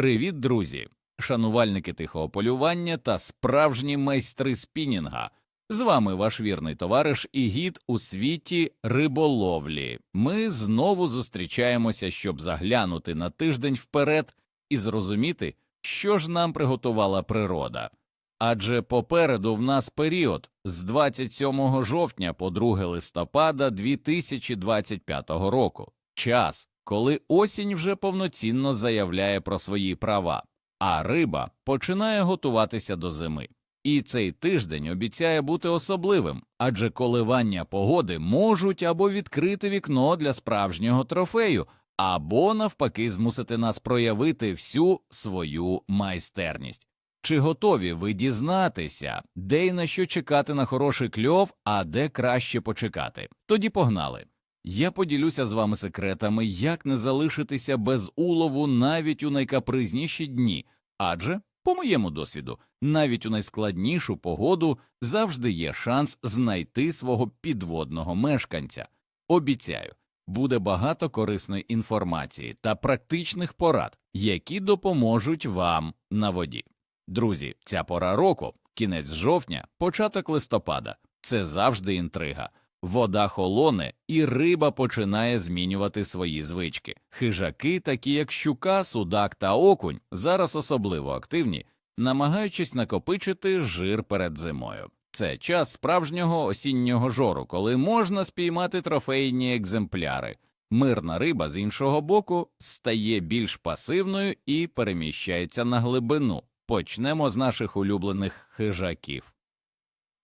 Привіт, друзі! Шанувальники тихого полювання та справжні майстри спінінга. З вами ваш вірний товариш і гід у світі риболовлі. Ми знову зустрічаємося, щоб заглянути на тиждень вперед і зрозуміти, що ж нам приготувала природа. Адже попереду в нас період з 27 жовтня по 2 листопада 2025 року, час, коли осінь вже повноцінно заявляє про свої права, а риба починає готуватися до зими. І цей тиждень обіцяє бути особливим, адже коливання погоди можуть або відкрити вікно для справжнього трофею, або навпаки змусити нас проявити всю свою майстерність. Чи готові ви дізнатися, де і на що чекати на хороший кльов, а де краще почекати? Тоді погнали. Я поділюся з вами секретами, як не залишитися без улову навіть у найкапризніші дні, адже, по моєму досвіду, навіть у найскладнішу погоду завжди є шанс знайти свого підводного мешканця. Обіцяю, буде багато корисної інформації та практичних порад, які допоможуть вам на воді. Друзі, ця пора року, кінець жовтня, початок листопада це завжди інтрига. Вода холоне, і риба починає змінювати свої звички. Хижаки, такі як щука, судак та окунь, зараз особливо активні, намагаючись накопичити жир перед зимою. Це час справжнього осіннього жору, коли можна спіймати трофейні екземпляри. Мирна риба з іншого боку стає більш пасивною і переміщається на глибину. Почнемо з наших улюблених хижаків.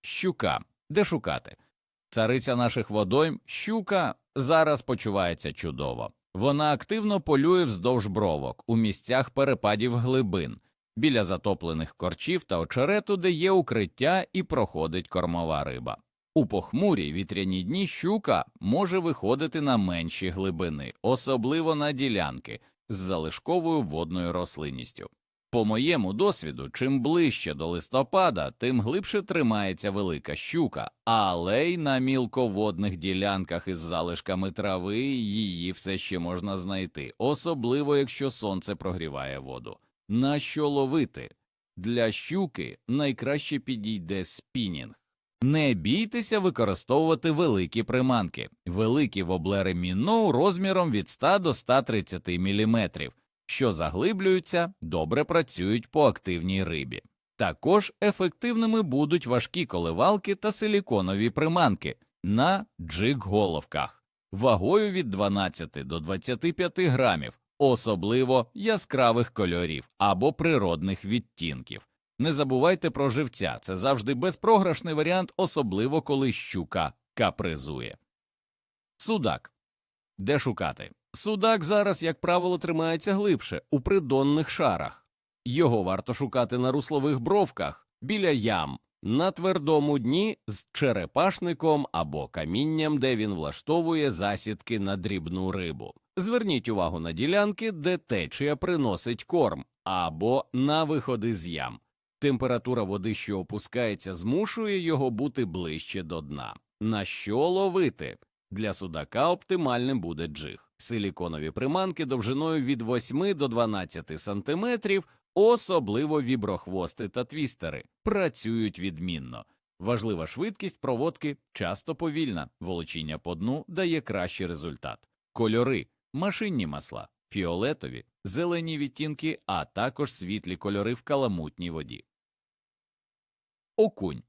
Щука. Де шукати? Цариця наших водойм, щука, зараз почувається чудово. Вона активно полює вздовж бровок у місцях перепадів глибин, біля затоплених корчів та очерету, де є укриття і проходить кормова риба. У похмурі вітряні дні щука може виходити на менші глибини, особливо на ділянки з залишковою водною рослинністю. По моєму досвіду, чим ближче до листопада, тим глибше тримається велика щука, але й на мілководних ділянках із залишками трави її все ще можна знайти, особливо якщо сонце прогріває воду. На що ловити? Для щуки найкраще підійде спінінг. Не бійтеся використовувати великі приманки, великі воблери міноу розміром від 100 до 130 мм, що заглиблюються, добре працюють по активній рибі. Також ефективними будуть важкі коливалки та силіконові приманки на джиг-головках вагою від 12 до 25 грамів, особливо яскравих кольорів або природних відтінків. Не забувайте про живця, це завжди безпрограшний варіант, особливо коли щука капризує. Судак. Де шукати? Судак зараз, як правило, тримається глибше у придонних шарах. Його варто шукати на руслових бровках, біля ям, на твердому дні з черепашником або камінням, де він влаштовує засідки на дрібну рибу. Зверніть увагу на ділянки, де течія приносить корм, або на виходи з ям. Температура води, що опускається, змушує його бути ближче до дна. На що ловити? Для судака оптимальним буде джиг. Силіконові приманки довжиною від 8 до 12 см, особливо віброхвости та твістери, працюють відмінно. Важлива швидкість проводки часто повільна, волочіння по дну дає кращий результат. Кольори, машинні масла, фіолетові, зелені відтінки, а також світлі кольори в каламутній воді. Окунь.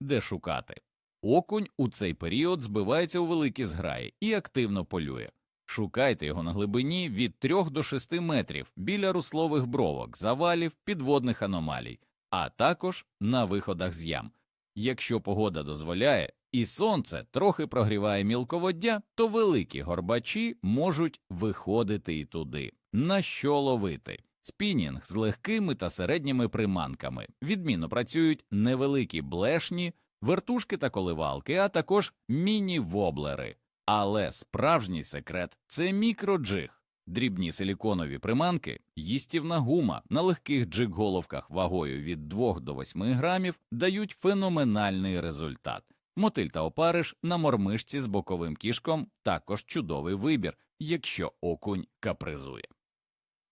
Де шукати? Окунь у цей період збивається у великі зграї і активно полює. Шукайте його на глибині від 3 до 6 метрів біля руслових бровок, завалів, підводних аномалій, а також на виходах з ям. Якщо погода дозволяє і сонце трохи прогріває мілководдя, то великі горбачі можуть виходити і туди. На що ловити? Спінінг з легкими та середніми приманками. Відмінно працюють невеликі блешні, вертушки та коливалки, а також міні-воблери. Але справжній секрет це мікроджиг. Дрібні силіконові приманки, їстівна гума на легких джиг-головках вагою від 2 до 8 грамів дають феноменальний результат. Мотиль та опариш на мормишці з боковим кішком також чудовий вибір, якщо окунь капризує.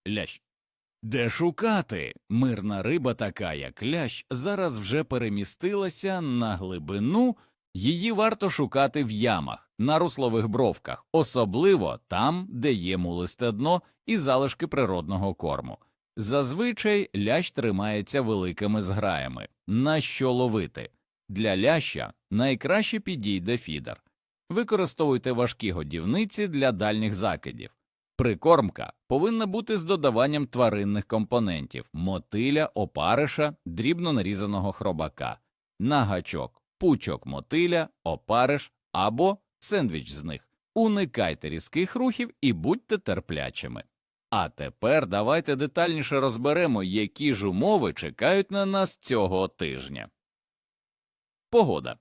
Лящ. Де шукати? Мирна риба, така як лящ, зараз вже перемістилася на глибину, її варто шукати в ямах, на руслових бровках, особливо там, де є мулисте дно і залишки природного корму. Зазвичай лящ тримається великими зграями. На що ловити? Для ляща найкраще підійде фідер. Використовуйте важкі годівниці для дальніх закидів. Прикормка повинна бути з додаванням тваринних компонентів мотиля, опариша, дрібно нарізаного хробака, на гачок, пучок мотиля, опариш або сендвіч з них. Уникайте різких рухів і будьте терплячими. А тепер давайте детальніше розберемо, які ж умови чекають на нас цього тижня. Погода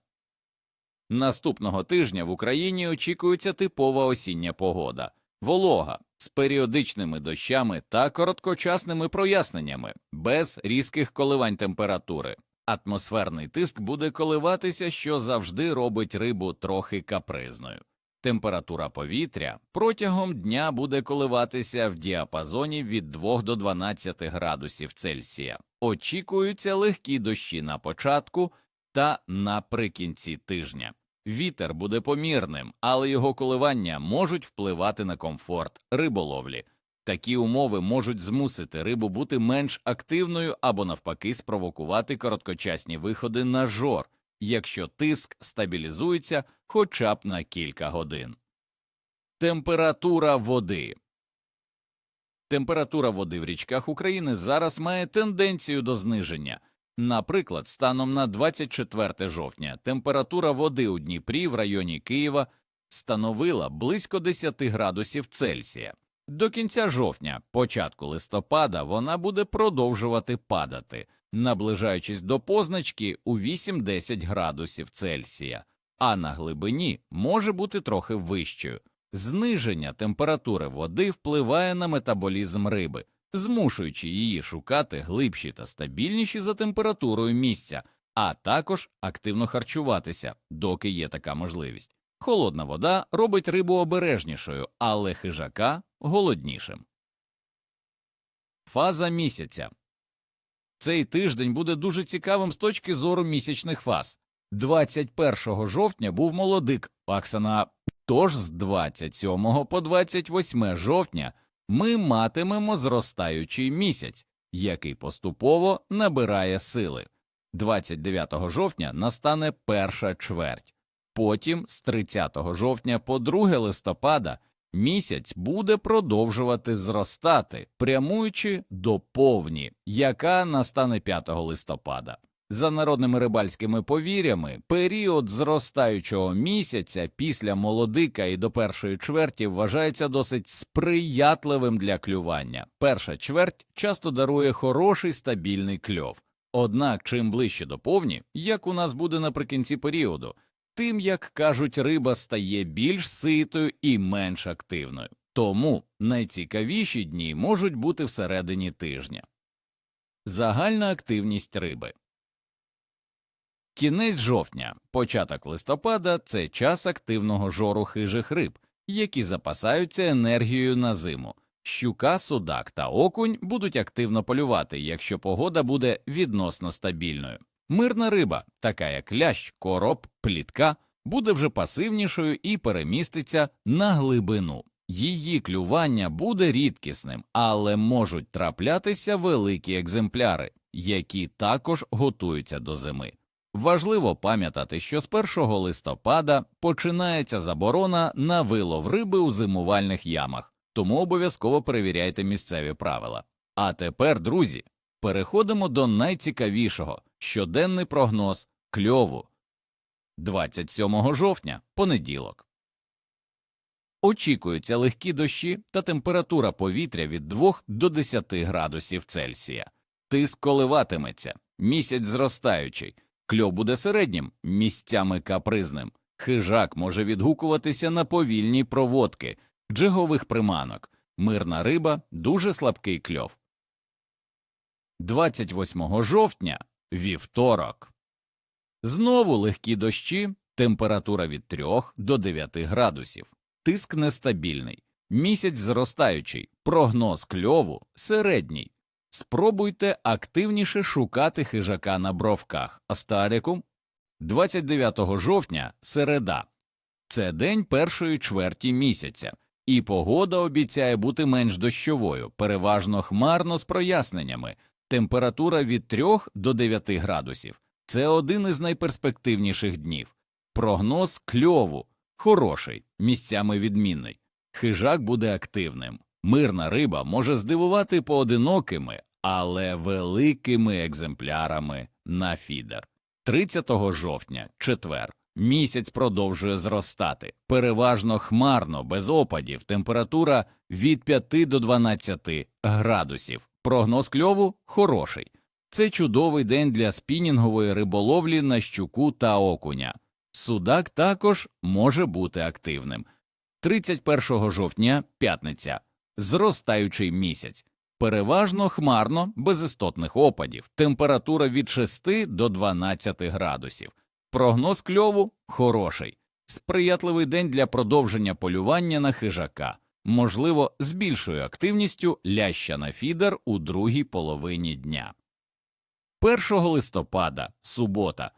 Наступного тижня в Україні очікується типова осіння погода, волога з періодичними дощами та короткочасними проясненнями, без різких коливань температури. Атмосферний тиск буде коливатися, що завжди робить рибу трохи капризною. Температура повітря протягом дня буде коливатися в діапазоні від 2 до 12 градусів Цельсія. Очікуються легкі дощі на початку та наприкінці тижня. Вітер буде помірним, але його коливання можуть впливати на комфорт риболовлі. Такі умови можуть змусити рибу бути менш активною або навпаки спровокувати короткочасні виходи на жор, якщо тиск стабілізується хоча б на кілька годин. Температура води Температура води в річках України зараз має тенденцію до зниження. Наприклад, станом на 24 жовтня температура води у Дніпрі в районі Києва становила близько 10 градусів Цельсія. До кінця жовтня, початку листопада, вона буде продовжувати падати, наближаючись до позначки у 8-10 градусів Цельсія, а на глибині може бути трохи вищою. Зниження температури води впливає на метаболізм риби, змушуючи її шукати глибші та стабільніші за температурою місця, а також активно харчуватися, доки є така можливість. Холодна вода робить рибу обережнішою, але хижака голоднішим. Фаза місяця цей тиждень буде дуже цікавим з точки зору місячних фаз. 21 жовтня був молодик Аксана, тож з 27 по 28 жовтня ми матимемо зростаючий місяць, який поступово набирає сили. 29 жовтня настане перша чверть. Потім з 30 жовтня по 2 листопада місяць буде продовжувати зростати, прямуючи до повні, яка настане 5 листопада. За народними рибальськими повір'ями, період зростаючого місяця після молодика і до першої чверті вважається досить сприятливим для клювання. Перша чверть часто дарує хороший стабільний кльов. Однак, чим ближче до повні, як у нас буде наприкінці періоду, тим, як кажуть, риба стає більш ситою і менш активною. Тому найцікавіші дні можуть бути всередині тижня. Загальна активність риби. Кінець жовтня, початок листопада це час активного жору хижих риб, які запасаються енергією на зиму. Щука, судак та окунь будуть активно полювати, якщо погода буде відносно стабільною. Мирна риба, така як лящ, короб, плітка, буде вже пасивнішою і переміститься на глибину. Її клювання буде рідкісним, але можуть траплятися великі екземпляри, які також готуються до зими. Важливо пам'ятати, що з 1 листопада починається заборона на вилов риби у зимувальних ямах, тому обов'язково перевіряйте місцеві правила. А тепер, друзі, переходимо до найцікавішого щоденний прогноз кльову 27 жовтня, понеділок. Очікуються легкі дощі та температура повітря від 2 до 10 градусів Цельсія. Тиск коливатиметься, місяць зростаючий. Кльов буде середнім, місцями капризним. Хижак може відгукуватися на повільні проводки, джигових приманок. Мирна риба дуже слабкий кльов. 28 жовтня вівторок. Знову легкі дощі, температура від 3 до 9 градусів. Тиск нестабільний. Місяць зростаючий, прогноз кльову середній. Спробуйте активніше шукати хижака на бровках. Астаріку 29 жовтня середа. Це день першої чверті місяця, і погода обіцяє бути менш дощовою, переважно хмарно з проясненнями. Температура від 3 до 9 градусів. Це один із найперспективніших днів. Прогноз кльову, хороший, місцями відмінний. Хижак буде активним. Мирна риба може здивувати поодинокими, але великими екземплярами на фідер. 30 жовтня, четвер. Місяць продовжує зростати. Переважно хмарно, без опадів, температура від 5 до 12 градусів. Прогноз кльову хороший. Це чудовий день для спінінгової риболовлі на щуку та окуня. Судак також може бути активним. 31 жовтня п'ятниця. Зростаючий місяць. Переважно хмарно, без істотних опадів, температура від 6 до 12 градусів. Прогноз кльову хороший, сприятливий день для продовження полювання на хижака, можливо, з більшою активністю ляща на фідер у другій половині дня. 1 листопада, субота.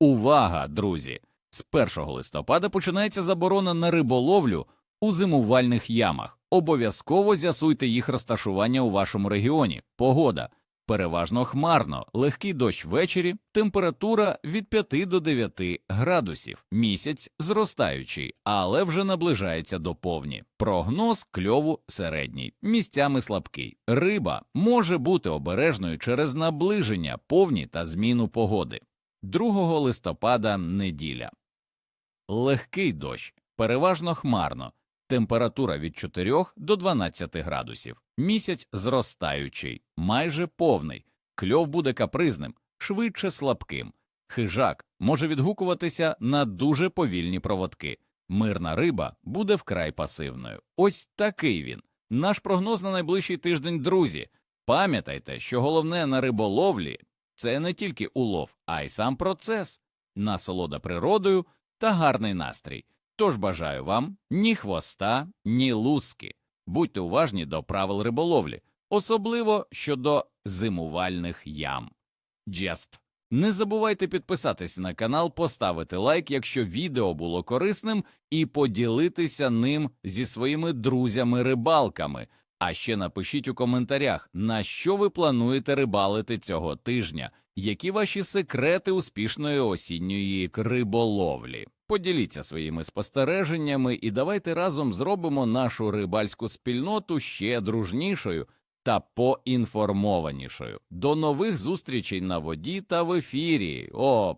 Увага, друзі! З 1 листопада починається заборона на риболовлю у зимувальних ямах. Обов'язково з'ясуйте їх розташування у вашому регіоні. Погода переважно хмарно, легкий дощ ввечері, температура від 5 до 9 градусів, місяць зростаючий, але вже наближається до повні. Прогноз кльову середній, місцями слабкий. Риба може бути обережною через наближення повні та зміну погоди. 2 листопада неділя. Легкий дощ, переважно хмарно, температура від 4 до 12 градусів, місяць зростаючий, майже повний, кльов буде капризним, швидше слабким. Хижак може відгукуватися на дуже повільні проводки. Мирна риба буде вкрай пасивною. Ось такий він. Наш прогноз на найближчий тиждень, друзі. Пам'ятайте, що головне на риболовлі це не тільки улов, а й сам процес, насолода природою та гарний настрій. Тож бажаю вам ні хвоста, ні луски. Будьте уважні до правил риболовлі, особливо щодо зимувальних ям. Джест. Не забувайте підписатись на канал, поставити лайк, якщо відео було корисним, і поділитися ним зі своїми друзями-рибалками. А ще напишіть у коментарях, на що ви плануєте рибалити цього тижня, які ваші секрети успішної осінньої риболовлі. Поділіться своїми спостереженнями і давайте разом зробимо нашу рибальську спільноту ще дружнішою та поінформованішою. До нових зустрічей на воді та в ефірі. О,